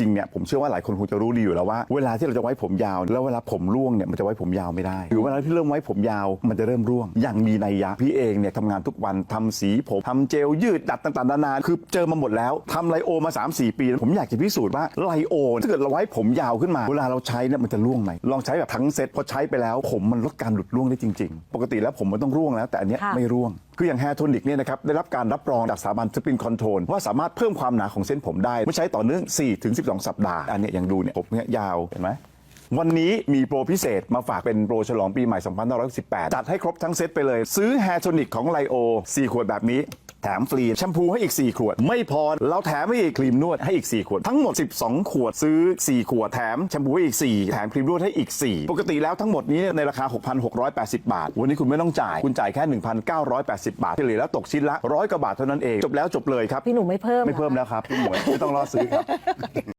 ริงๆเนี่ยผมเชื่อว่าหลายคนคงจะรู้ดีอยู่แล้วว่าเวลาที่เราจะไว้ผมยาว แล้วเวลาผมร่วงเนี่ยมันจะไว้ผมยาวไม่ได้ หรือเวลาที่เริ่มไว้ผมยาวมันจะเริ่มร่วง อย่างมีนัยยะพี่เองเนี่ยทำงานทุกวันทำสีผมทำเจลยืดดัดต่างๆนานาคือเจอมาหมดแล้วทำไลโอมา 3-4 ปี ผมอยากจะพิสูจน์ว่าไลโอถ้าเกิดเราไว้ผมยาวขึ้นมา เวลาเราใช้เนี่ยมันจะร่วงไหมลองใช้แบบทั้งเซ็ตพอใช้ไปแล้ว ผมมันลดการหลุดร่วงได้จริง ๆ ปกติแล้วผมมันต้องร่วงแล้ว แต่อันเนี้ยค่ะไม่ร่วง คืออย่างแฮร์โทนิกเนี่ยนะครับได้รับการรับรองจากสถาบันสปินคอนโทรลว่าสามารถเพิ่มความหนาของเส้นผมได้เมื่อใช้ต่อเนื่อง4-12 สัปดาห์อันเนี้ยยังดูเนี่ยผมเนี่ยยาวเห็นไหมวันนี้มีโปรพิเศษมาฝากเป็นโปรฉลองปีใหม่ 2518 จัดให้ครบทั้งเซตไปเลย ซื้อแฮร์โทนิกของไลโอ4ขวดแบบนี้ แถมฟรีแชมพูให้อีก 4 ขวด ไม่พอเราแถมให้อีกครีมนวดให้อีก 4 ขวด ทั้งหมด 12 ขวดซื้อ 4 ขวดแถมแชมพูให้อีก 4 แถมครีมนวดให้อีก 4 ปกติแล้วทั้งหมดนี้ในราคา 6,680 บาท วันนี้คุณไม่ต้องจ่าย คุณจ่ายแค่ 1,980 บาทเฉลี่ยแล้วตกชิ้นละร้อยกว่าบาทเท่านั้นเองจบแล้วจบเลยครับพี่หนุ่มไม่เพิ่มไม่เพิ่มแล้วครับพี่หมวยไม่ต้องรอซื้อครับ